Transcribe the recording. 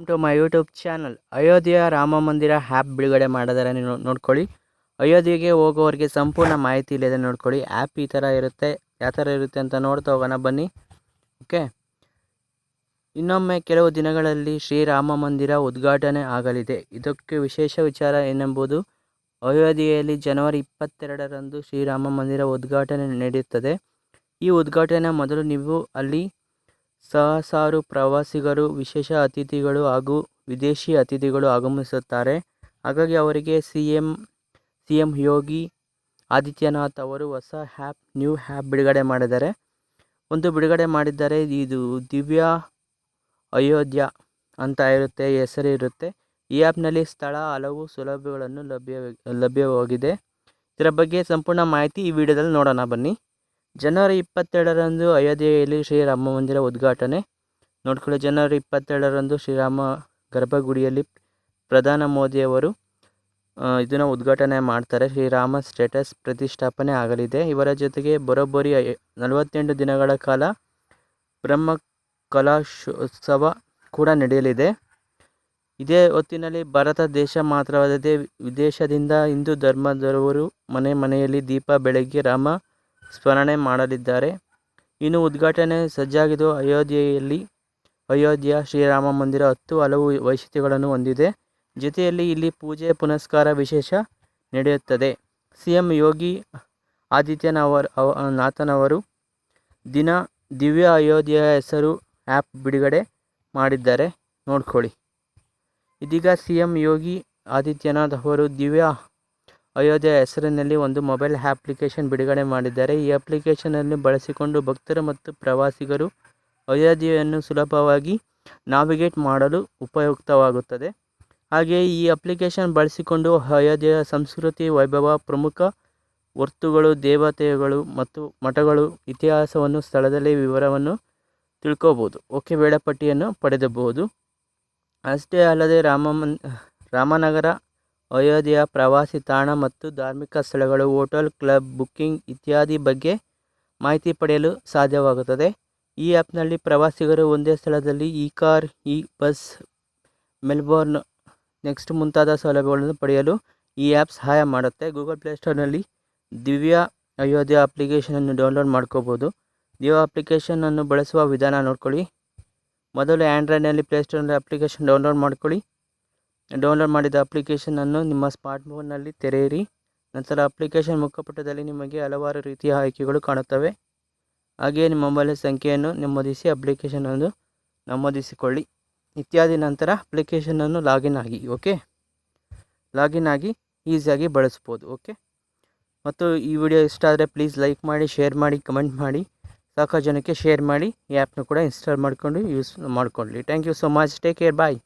To my YouTube channel ಅಯೋಧ್ಯೆಯ ರಾಮ ಮಂದಿರ app ಬಿಡುಗಡೆ ಮಾಡಿದರೆ ನೀವು ನೋಡ್ಕೊಳ್ಳಿ. ಅಯೋಧ್ಯೆಗೆ ಹೋಗೋರಿಗೆ ಸಂಪೂರ್ಣ ಮಾಹಿತಿ ಇಲ್ಲದೆ ನೋಡ್ಕೊಳ್ಳಿ. ಆ್ಯಪ್ ಈ ಥರ ಇರುತ್ತೆ, ಯಾವ ಥರ ಇರುತ್ತೆ ಅಂತ ನೋಡ್ತಾ ಹೋಗೋಣ, ಬನ್ನಿ. ಓಕೆ ಇನ್ನೊಮ್ಮೆ ಕೆಲವು ದಿನಗಳಲ್ಲಿ ಶ್ರೀರಾಮ ಮಂದಿರ ಉದ್ಘಾಟನೆ ಆಗಲಿದೆ. ಇದಕ್ಕೆ ವಿಶೇಷ ವಿಚಾರ ಏನೆಂಬುದು, ಅಯೋಧ್ಯೆಯಲ್ಲಿ ಜನವರಿ ಇಪ್ಪತ್ತೆರಡರಂದು ಶ್ರೀರಾಮ ಮಂದಿರ ಉದ್ಘಾಟನೆ ನಡೆಯುತ್ತದೆ ಈ ಉದ್ಘಾಟನೆ ಮೊದಲು ನೀವು ಅಲ್ಲಿ ಸಹಸ್ರಾರು ಪ್ರವಾಸಿಗರು, ವಿಶೇಷ ಅತಿಥಿಗಳು ಹಾಗೂ ವಿದೇಶಿ ಅತಿಥಿಗಳು ಆಗಮಿಸುತ್ತಾರೆ. ಹಾಗಾಗಿ ಅವರಿಗೆ C M C M Yogi Adityanath ಅವರು ಹೊಸ ಹ್ಯಾಪ್, ನ್ಯೂ ಹ್ಯಾಪ್ ಬಿಡುಗಡೆ ಮಾಡಿದ್ದಾರೆ. ಒಂದು ಬಿಡುಗಡೆ ಮಾಡಿದ್ದಾರೆ. ಇದು ದಿವ್ಯ ಅಯೋಧ್ಯ ಅಂತ ಇರುತ್ತೆ, ಹೆಸರು ಇರುತ್ತೆ. ಈ ಆ್ಯಪ್ನಲ್ಲಿ ಸ್ಥಳ, ಹಲವು ಸೌಲಭ್ಯಗಳನ್ನು ಲಭ್ಯ ಲಭ್ಯವಾಗಿದೆ. ಇದರ ಬಗ್ಗೆ ಸಂಪೂರ್ಣ ಮಾಹಿತಿ ಈ ವಿಡಿಯೋದಲ್ಲಿ ನೋಡೋಣ. ಬನ್ನಿ. ಜನವರಿ ಇಪ್ಪತ್ತೆರಡರಂದು ಅಯೋಧ್ಯೆಯಲ್ಲಿ ಶ್ರೀರಾಮ ಮಂದಿರ ಉದ್ಘಾಟನೆ. ನೋಡ್ಕೊಳ್ಳಿ, ಜನವರಿ ಇಪ್ಪತ್ತೆರಡರಂದು ಶ್ರೀರಾಮ ಗರ್ಭಗುಡಿಯಲ್ಲಿ ಪ್ರಧಾನ ಮೋದಿಯವರು ಇದನ್ನು ಉದ್ಘಾಟನೆ ಮಾಡ್ತಾರೆ. ಶ್ರೀರಾಮ ಸ್ಟೇಟಸ್ ಪ್ರತಿಷ್ಠಾಪನೆ ಆಗಲಿದೆ. ಇವರ ಜೊತೆಗೆ ಬರೋಬ್ಬರಿ ನಲವತ್ತೆಂಟು ದಿನಗಳ ಕಾಲ ಬ್ರಹ್ಮ ಕಲಾಶೋತ್ಸವ ಕೂಡ ನಡೆಯಲಿದೆ. ಇದೇ ಹೊತ್ತಿನಲ್ಲಿ ಭಾರತ ದೇಶ ಮಾತ್ರವಲ್ಲದೆ ವಿದೇಶದಿಂದ ಹಿಂದೂ ಧರ್ಮದವರು ಮನೆ ಮನೆಯಲ್ಲಿ ದೀಪ ಬೆಳಗ್ಗೆ ರಾಮ ಸ್ಮರಣೆ ಮಾಡಲಿದ್ದಾರೆ. ಇನ್ನು ಉದ್ಘಾಟನೆ ಸಜ್ಜಾಗಿದ್ದು ಅಯೋಧ್ಯೆಯಲ್ಲಿ ಅಯೋಧ್ಯ ಶ್ರೀರಾಮ ಮಂದಿರ ಹತ್ತು ಹಲವು ವೈಶಿಷ್ಟ್ಯಗಳನ್ನು ಹೊಂದಿದೆ. ಜೊತೆಯಲ್ಲಿ ಇಲ್ಲಿ ಪೂಜೆ, ಪುನಸ್ಕಾರ ವಿಶೇಷ ನಡೆಯುತ್ತದೆ. ಸಿ ಎಂ ಯೋಗಿ ಆದಿತ್ಯನವರ್ ಅವ, ನಾಥನವರು ದಿನ ದಿವ್ಯ ಅಯೋಧ್ಯೆಯ ಹೆಸರು ಆ್ಯಪ್ ಬಿಡುಗಡೆ ಮಾಡಿದ್ದಾರೆ. ನೋಡ್ಕೊಳ್ಳಿ. ಇದೀಗ ಸಿ ಎಂ ಯೋಗಿ ಆದಿತ್ಯನಾಥ್ ಅವರು ದಿವ್ಯ ಅಯೋಧ್ಯೆ ಹೆಸರಿನಲ್ಲಿ ಒಂದು ಮೊಬೈಲ್ ಅಪ್ಲಿಕೇಶನ್ ಬಿಡುಗಡೆ ಮಾಡಿದ್ದಾರೆ. ಈ ಅಪ್ಲಿಕೇಶನನ್ನು ಬಳಸಿಕೊಂಡು ಭಕ್ತರು ಮತ್ತು ಪ್ರವಾಸಿಗರು ಅಯೋಧ್ಯೆಯನ್ನು ಸುಲಭವಾಗಿ ನಾವಿಗೇಟ್ ಮಾಡಲು ಉಪಯುಕ್ತವಾಗುತ್ತದೆ. ಹಾಗೆಯೇ ಈ ಅಪ್ಲಿಕೇಶನ್ ಬಳಸಿಕೊಂಡು ಅಯೋಧ್ಯೆಯ ಸಂಸ್ಕೃತಿ, ವೈಭವ, ಪ್ರಮುಖ ವರ್ತುಗಳು ದೇವತೆಗಳು ಮತ್ತು ಮಠಗಳು ಇತಿಹಾಸವನ್ನು, ಸ್ಥಳದಲ್ಲಿ ವಿವರವನ್ನು ತಿಳ್ಕೋಬೋದು, ಓಕೆ ವೇಳಾಪಟ್ಟಿಯನ್ನು ಪಡೆದಬಹುದು ಅಷ್ಟೇ ಅಲ್ಲದೆ ರಾಮ ಮನ್ ರಾಮನಗರ ಅಯೋಧ್ಯೆಯ ಪ್ರವಾಸಿ ತಾಣ ಮತ್ತು ಧಾರ್ಮಿಕ ಸ್ಥಳಗಳು, ಹೋಟೆಲ್, ಕ್ಲಬ್ ಬುಕ್ಕಿಂಗ್ ಇತ್ಯಾದಿ ಬಗ್ಗೆ ಮಾಹಿತಿ ಪಡೆಯಲು ಸಾಧ್ಯವಾಗುತ್ತದೆ. ಈ ಆ್ಯಪ್ನಲ್ಲಿ ಪ್ರವಾಸಿಗರು ಒಂದೇ ಸ್ಥಳದಲ್ಲಿ e car, e bus, Melbourne next ಮುಂತಾದ ಸೌಲಭ್ಯಗಳನ್ನು ಪಡೆಯಲು ಈ ಆ್ಯಪ್ ಸಹಾಯ ಮಾಡುತ್ತೆ. ಗೂಗಲ್ ಪ್ಲೇಸ್ಟೋರ್ನಲ್ಲಿ ದಿವ್ಯ ಅಯೋಧ್ಯೆ ಅಪ್ಲಿಕೇಶನನ್ನು ಡೌನ್ಲೋಡ್ ಮಾಡ್ಕೋಬೋದು. ದಿವ್ಯ ಅಪ್ಲಿಕೇಶನನ್ನು ಬಳಸುವ ವಿಧಾನ ನೋಡ್ಕೊಳ್ಳಿ. ಮೊದಲು ಆ್ಯಂಡ್ರಾಯ್ಡ್ನಲ್ಲಿ ಪ್ಲೇಸ್ಟೋರ್ನಲ್ಲಿ ಅಪ್ಲಿಕೇಶನ್ ಡೌನ್ಲೋಡ್ ಮಾಡ್ಕೊಳ್ಳಿ. ಡೌನ್ಲೋಡ್ ಮಾಡಿದ ಅಪ್ಲಿಕೇಶನನ್ನು ನಿಮ್ಮ ಸ್ಮಾರ್ಟ್ ಫೋನ್ನಲ್ಲಿ ತೆರೆಯಿರಿ. ನಂತರ ಅಪ್ಲಿಕೇಶನ್ ಮುಖಪುಟದಲ್ಲಿ ನಿಮಗೆ ಹಲವಾರು ರೀತಿಯ ಆಯ್ಕೆಗಳು ಕಾಣುತ್ತವೆ. ಹಾಗೆಯೇ ನಿಮ್ಮ ಮೊಬೈಲ್ ಸಂಖ್ಯೆಯನ್ನು ನಮೂದಿಸಿ ಅಪ್ಲಿಕೇಶನನ್ನು ನಮೂದಿಸಿಕೊಳ್ಳಿ. ಇತ್ಯಾದಿ ನಂತರ ಅಪ್ಲಿಕೇಶನನ್ನು ಲಾಗಿನ್ ಆಗಿ ಓಕೆ ಲಾಗಿನ್ ಆಗಿ ಈಸಿಯಾಗಿ ಬಳಸ್ಬೋದು ಓಕೆ ಮತ್ತು ಈ ವಿಡಿಯೋ ಇಷ್ಟ ಆದರೆ ಪ್ಲೀಸ್ ಲೈಕ್ ಮಾಡಿ ಶೇರ್ ಮಾಡಿ ಕಮೆಂಟ್ ಮಾಡಿ. ಸಾಕಷ್ಟು ಜನಕ್ಕೆ ಶೇರ್ ಮಾಡಿ. ಈ ಆ್ಯಪ್ನ ಕೂಡ ಇನ್ಸ್ಟಾಲ್ ಮಾಡಿಕೊಂಡು ಯೂಸ್ ಮಾಡ್ಕೊಳ್ಳಿ. Thank you so much take care bye